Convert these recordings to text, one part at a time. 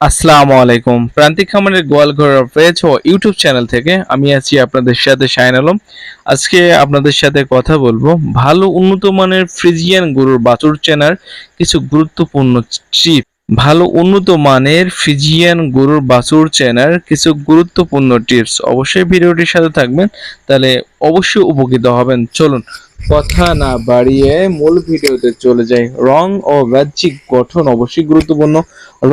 আসসালামু আলাইকুম। প্রান্তিক খামারের গোয়ালঘর পেজ ও ইউটিউব চ্যানেল থেকে আমি আছি আপনাদের সাথে শাইন আলম। আজকে আপনাদের সাথে কথা বলব ভালো উন্নত মানের ফ্রিজিয়ান গরুর বাছুর চেনার কিছু গুরুত্বপূর্ণ টিপ। ভালো উন্নত মানের ফ্রিজিয়ান গরুর বাছুর চেনার কিছু গুরুত্বপূর্ণ টিপস অবশ্যই ভিডিওটির সাথে থাকবেন, তাহলে অবশ্যই উপকৃত হবেন। চলুন, কথা না বাড়িয়ে মূল ভিডিওতে চলে যাই। রং ও বাহ্যিক গঠন অবশ্যই গুরুত্বপূর্ণ।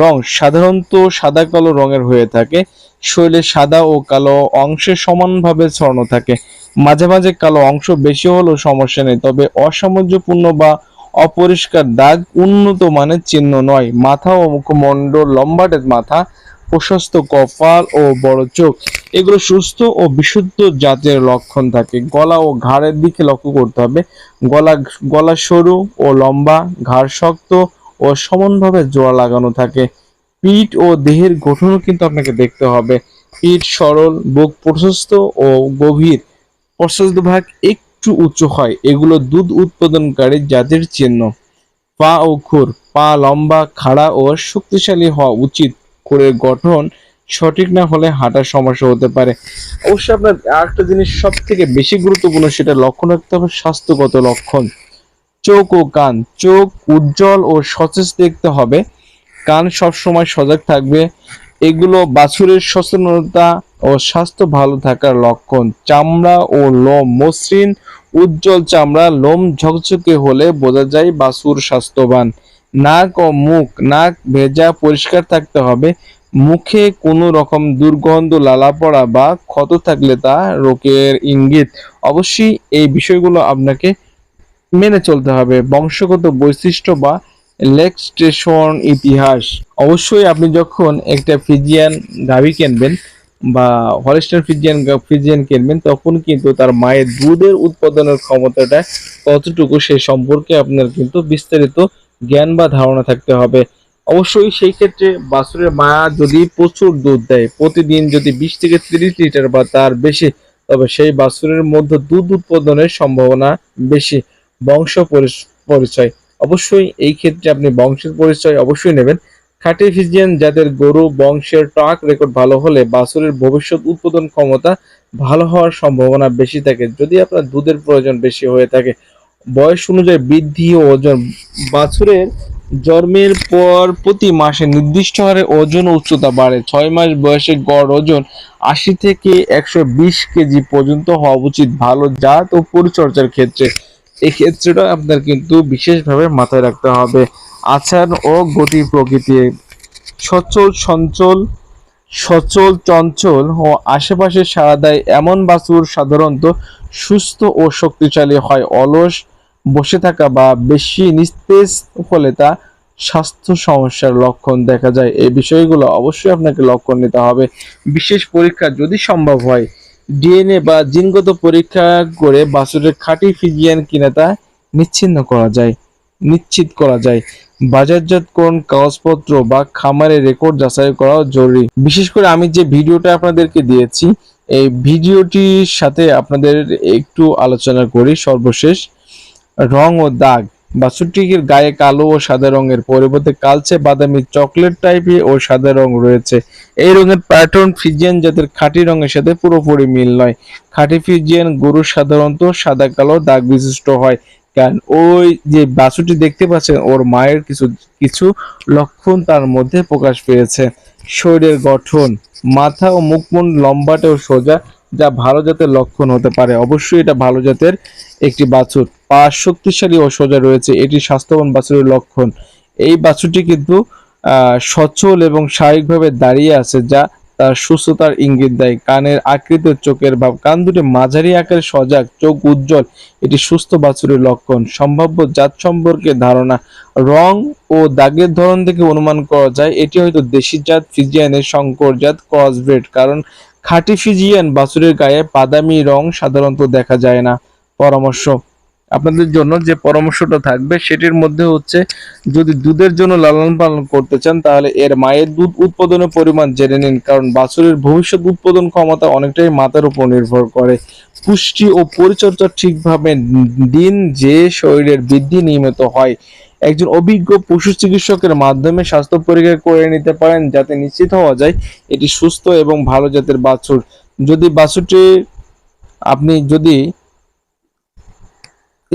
রং সাধারণত সাদা কালো রঙের হয়ে থাকে। শরীরে সাদা ও কালো অংশে সমানভাবে ছড়ানো থাকে। মাঝে মাঝে কালো অংশ বেশি হলেও সমস্যা নেই, তবে অসামঞ্জস্যপূর্ণ বা অপরিষ্কার দাগ, উন্নত মানের চিহ্ন নয়। মাথা ও মুখমণ্ডল লম্বাটে মাথা, প্রশস্ত কপাল ও বড় চোখ। এগুলো সুস্থ ও বিশুদ্ধ জাতের লক্ষণ থাকে। গলা ও ঘাড়ের দিকে লক্ষ্য করতে হবে। গলা গলা সরু ও লম্বা, ঘাড় শক্ত ও সমানভাবে জোড়া লাগানো থাকে। পিঠ ও দেহের গঠনও কিন্তু আপনাকে দেখতে হবে। পিঠ সরল, বুক প্রশস্ত ও গভীর। প্রশস্ত ভাগ একটু উঁচু হয়। এগুলো দুধ উৎপাদনকারী জাতির চিহ্ন। পা ও খুর, পা লম্বা, খাড়া ও শক্তিশালী হওয়া উচিত। খুরের গঠন সঠিক না হলে হাঁটার সমস্যা হতে পারে। অবশ্যই আপনার আরেকটা জিনিস সব থেকে বেশি গুরুত্বপূর্ণ, সেটা লক্ষণ রাখতে হবে, স্বাস্থ্যগত লক্ষণ। চোখ ও কান, চোখ উজ্জ্বল ও সতেজ দেখতে হবে। কান সবসময় সজাগ থাকবে। এগুলো বাছুরের সচেতনতা ও স্বাস্থ্য ভালো থাকার লক্ষণ। চামড়া ও লোম মসৃণ, উজ্জ্বল চামড়া, লোম ঝকঝকে হলে বোঝা যায় বাসুর স্বাস্থ্যবান। নাক ও মুখ, নাক ভেজা পরিষ্কার থাকতে হবে। মুখে কোনো রকম দুর্গন্ধ, লালা পড়া বা ক্ষত থাকলে তা রোগের ইঙ্গিত। অবশ্যই এই বিষয়গুলো আপনাকে মেনে চলতে হবে। বংশগত বৈশিষ্ট্য বা লেগ স্টেশন ইতিহাস। অবশ্যই আপনি যখন একটা ফিজিয়ান গাভি কিনবেন বা হলিস্টার ফিজিয়ান ফিজিয়ান কিনবেন তখন কিন্তু তার মায়ের দুধের উৎপাদনের ক্ষমতাটা কতটুকু সে সম্পর্কে আপনার কিন্তু বিস্তারিত জ্ঞান বা ধারণা থাকতে হবে। অবশ্যই সেই ক্ষেত্রে বাছুরের মা যদি প্রচুর দুধ দেয়, প্রতিদিন যদি বিশ থেকে তিরিশ লিটার বা তার বেশি, তবে সেই বাছুরের মধ্যে দুধ উৎপাদনের সম্ভাবনা বেশি। বংশ পরিচ- পরিচয়। অবশ্যই এই ক্ষেত্রে আপনি বংশের পরিচয় অবশ্যই নেবেন। খাঁটি ফিজিয়ান যাদের গরু, বংশের ট্রাক রেকর্ড ভালো হলে বাছুরের ভবিষ্যৎ উৎপাদন ক্ষমতা ভালো হওয়ার সম্ভাবনা বেশি থাকে। যদি আপনার দুধের প্রয়োজন বেশি হয়ে থাকে, বয়স অনুযায়ী বৃদ্ধি ও ওজন। বাছুরের জন্মের পর প্রতি মাসে নির্দিষ্ট হারে ওজন উচ্চতা বাড়ে। ছয় মাস বয়সে গড় ওজন আশি থেকে একশো বিশ কেজি পর্যন্ত হওয়া উচিত। ভালো জাত ও পরিচর্যার ক্ষেত্রে এই ক্ষেত্রটা আপনার কিন্তু বিশেষভাবে মাথায় রাখতে হবে। আচার ও গতি প্রকৃতি সচল, সঞ্চল, সচল, চঞ্চল ও আশেপাশে সাড়া দেয় এমন বাছুর সাধারণত সুস্থ ও শক্তিশালী হয়। অলস বসে থাকা বা বেশি নিস্তেজ হলে তা স্বাস্থ্য সমস্যার লক্ষণ দেখা যায়। এই বিষয়গুলো অবশ্যই আপনাকে লক্ষণ নিতে হবে। বিশেষ পরীক্ষা যদি সম্ভব হয় ডিএনএ বা জিনগত পরীক্ষা করে বাছুরের খাঁটি ফিজিয়ান কিনা তা নিচ্ছিন্ন করা যায়, নিশ্চিত করা যায়। বাজারজাতকরণ কাগজপত্র বা খামারের রেকর্ড যাচাই করা জরুরি। বিশেষ করে আমি যে ভিডিওটা আপনাদেরকে দিয়েছি, এই ভিডিওটির সাথে আপনাদের একটু আলোচনা করি সর্বশেষ। রং ও দাগ। বাছুরটির গায়ে কালো ও সাদা রঙের পরিবর্তে কালচে বাদামি চকলেট টাইপের ও সাদা রং রয়েছে। এই রঙের প্যাটার্ন ফিজিয়ান জাতের খাঁটি রঙের সাথে পুরোপুরি মিল নয়। খাঁটি ফিজিয়ান গরু সাধারণত সাদা, কালো, দাগ বিশিষ্ট হয়। কারণ ওই যে বাছুরটি দেখতে পাচ্ছেন, ওর মায়ের কিছু কিছু লক্ষণ তার মধ্যে প্রকাশ পেয়েছে। শরীরের গঠন, মাথা ও মুখমুন্ড লম্বাটে ও সোজা, যা ভালো জাতের লক্ষণ হতে পারে। অবশ্যই এটা ভালো জাতের একটি বাছুর। পা শক্তিশালী ও সোজা রয়েছে। এটি স্বাস্থ্যবান বাছুরের লক্ষণ। এই বাছুরটি কিন্তু সচল এবং স্বাভাবিকভাবে দাঁড়িয়ে আছে, যা তার সুস্থতার ইঙ্গিত দেয়। কানের আকৃতি চোখের ভাব। কান দুটি মাঝারি আকারে সজাগ, চোখ উজ্জ্বল। এটি সুস্থ বাছুরের লক্ষণ। সম্ভাব্য জাত সম্পর্কে ধারণা। রং ও দাগের ধরন থেকে অনুমান করা যায়, এটি হয়তো দেশি জাত, ফিজিয়ানের সংকর জাত, ক্রসব্রেড। কারণ খাঁটি ফিজিয়ান বাছুরের গায়ে বাদামি রং সাধারণত দেখা যায় না। পরামর্শ আপনাদের জন্য যে পরামর্শটা থাকবে সেটির মধ্যে হচ্ছে যদি দুধের জন্য লালন পালন করতে চান, তাহলে এর মায়ের দুধ উৎপাদনের পরিমাণ জেনে নিন। কারণ বাছুরের ভবিষ্যৎ উৎপাদন ক্ষমতা অনেকটাই মাথার উপর নির্ভর করে। পুষ্টি ও পরিচর্যা ঠিকভাবে দিন যে শরীরের বৃদ্ধি নিয়মিত হয়। একজন অভিজ্ঞ পশু চিকিৎসকের মাধ্যমে স্বাস্থ্য পরীক্ষা করে নিতে পারেন যাতে নিশ্চিত হওয়া যায় এটি সুস্থ এবং ভালো জাতের বাছুর। যদি বাছুরটি আপনি যদি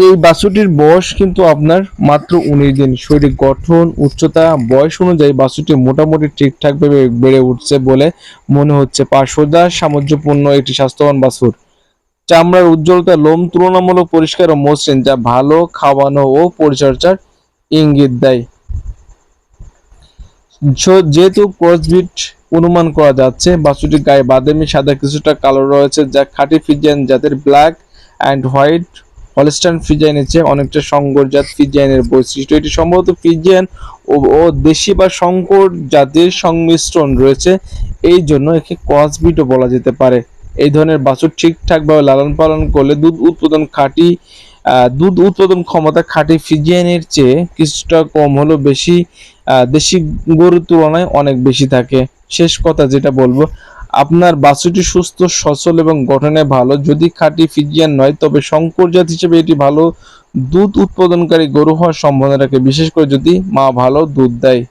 এই বাছুরটির বয়স কিন্তু আপনার মাত্র উনিশ দিন। শরীর গঠন, উচ্চতা, বয়স অনুযায়ী বাছুরটি মোটামুটি ঠিকঠাক ভাবে বেড়ে উঠছে বলে মনে হচ্ছে। পা সোজা সামঞ্জস্যপূর্ণ একটি স্বাস্থ্যবান বাছুর চামড়ার উজ্জ্বলতা, লোম তুলনামূলক পরিষ্কার ও মসৃণ, যা ভালো খাওয়ানো ও পরিচর্যার ইঙ্গিত দেয়। যেহেতু ক্রসবিট অনুমান করা যাচ্ছে বাছুরটির গায়ে বাদামি, সাদা কিছুটা কালো রয়েছে, যা খাঁটি ফিজিয়ান জাতের ব্ল্যাক অ্যান্ড হোয়াইট হলস্টাইন ফিজিয়ানের চেয়ে অনেকটা সংকর জাত ফিজিয়ানের বৈশিষ্ট্য। এটি সম্ভবত ফিজিয়ান ও দেশি বা সংকর জাতের সংমিশ্রণ রয়েছে। এই জন্য একে ক্রসবিটও বলা যেতে পারে। এই ধরনের বাছুর ঠিকঠাকভাবে লালন পালন করলে দুধ উৎপাদন খাঁটি দুধ উৎপাদন ক্ষমতা খাঁটি ফিজিয়ানের চেয়ে কিছুটা কম হলেও বেশি দেশি গরুর তুলনায় অনেক বেশি থাকে। শেষ কথা যেটা বলব আপনার বাছুরটি সুস্থ, সচল এবং গঠনে ভালো। যদি খাঁটি ফিজিয়ান নয়, তবে শঙ্কর জাত হিসেবে এটি ভালো দুধ উৎপাদনকারী গরু হওয়ার সম্ভাবনা রাখে। বিশেষ করে যদি মা ভালো দুধ দেয়।